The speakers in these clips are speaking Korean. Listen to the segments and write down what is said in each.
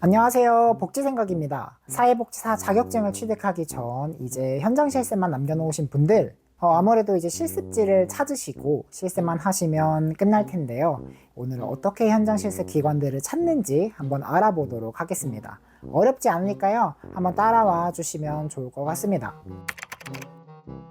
안녕하세요. 복지생각입니다. 사회복지사 자격증을 취득하기 전 이제 현장 실습만 남겨놓으신 분들 어, 아무래도 이제 실습지를 찾으시고 실습만 하시면 끝날 텐데요. 오늘은 어떻게 현장 실습 기관들을 찾는지 한번 알아보도록 하겠습니다. 어렵지 않으니까요. 한번 따라와 주시면 좋을 것 같습니다.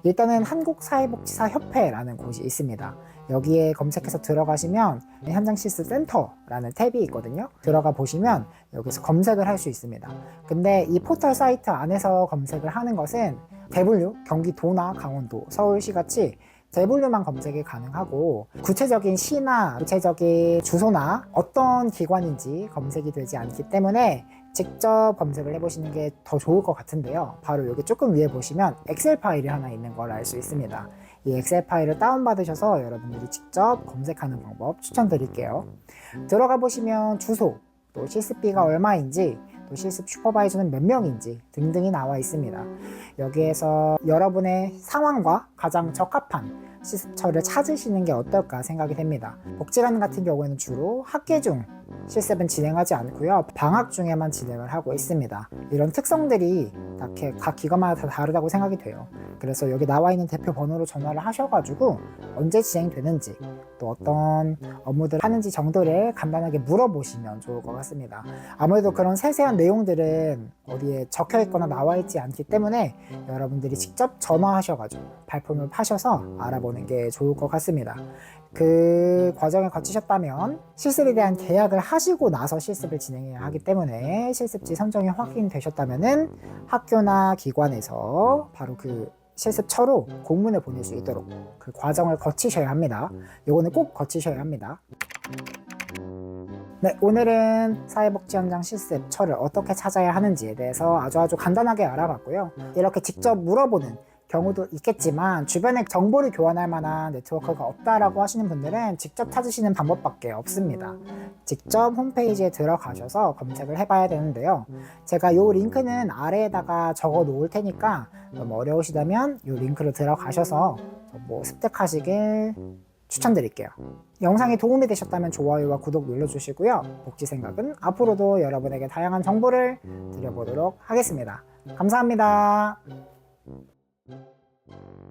일단은 한국사회복지사협회라는 곳이 있습니다. 여기에 검색해서 들어가시면 현장 실습 센터라는 탭이 있거든요. 들어가 보시면 여기서 검색을 할 수 있습니다. 근데 이 포털 사이트 안에서 검색을 하는 것은 대분류, 경기도나 강원도, 서울시 같이 대분류만 검색이 가능하고 구체적인 시나 구체적인 주소나 어떤 기관인지 검색이 되지 않기 때문에 직접 검색을 해보시는 게 더 좋을 것 같은데요. 바로 여기 조금 위에 보시면 엑셀 파일이 하나 있는 걸 알 수 있습니다. 이 엑셀 파일을 다운받으셔서 여러분들이 직접 검색하는 방법 추천드릴게요. 들어가 보시면 주소, 또 실습비가 얼마인지, 또 실습 슈퍼바이저는 몇 명인지 등등이 나와 있습니다. 여기에서 여러분의 상황과 가장 적합한 실습처를 찾으시는 게 어떨까 생각이 됩니다. 복지관 같은 경우에는 주로 학기 중 실습은 진행하지 않고요. 방학 중에만 진행을 하고 있습니다. 이런 특성들이 다 이렇게 각 기관마다 다 다르다고 생각이 돼요. 그래서 여기 나와 있는 대표 번호로 전화를 하셔가지고 언제 진행되는지 또 어떤 업무들 하는지 정도를 간단하게 물어보시면 좋을 것 같습니다. 아무래도 그런 세세한 내용들은 어디에 적혀 있거나 나와 있지 않기 때문에 여러분들이 직접 전화하셔가지고 발품을 파셔서 알아보는 게 좋을 것 같습니다. 그 과정을 거치셨다면 실습에 대한 계약을 하시고 나서 실습을 진행해야 하기 때문에 실습지 선정이 확인되셨다면은 학교나 기관에서 바로 그 실습처로 공문을 보낼 수 있도록 그 과정을 거치셔야 합니다. 요거는 꼭 거치셔야 합니다. 네, 오늘은 사회복지 현장 실습처를 어떻게 찾아야 하는지에 대해서 아주 아주 간단하게 알아봤고요. 이렇게 직접 물어보는 경우도 있겠지만 주변에 정보를 교환할 만한 네트워크가 없다라고 하시는 분들은 직접 찾으시는 방법밖에 없습니다. 직접 홈페이지에 들어가셔서 검색을 해봐야 되는데요. 제가 이 링크는 아래에다가 적어 놓을 테니까 너무 어려우시다면 이 링크로 들어가셔서 뭐 습득하시길 추천드릴게요. 영상이 도움이 되셨다면 좋아요와 구독 눌러주시고요. 복지 생각은 앞으로도 여러분에게 다양한 정보를 드려보도록 하겠습니다. 감사합니다. you.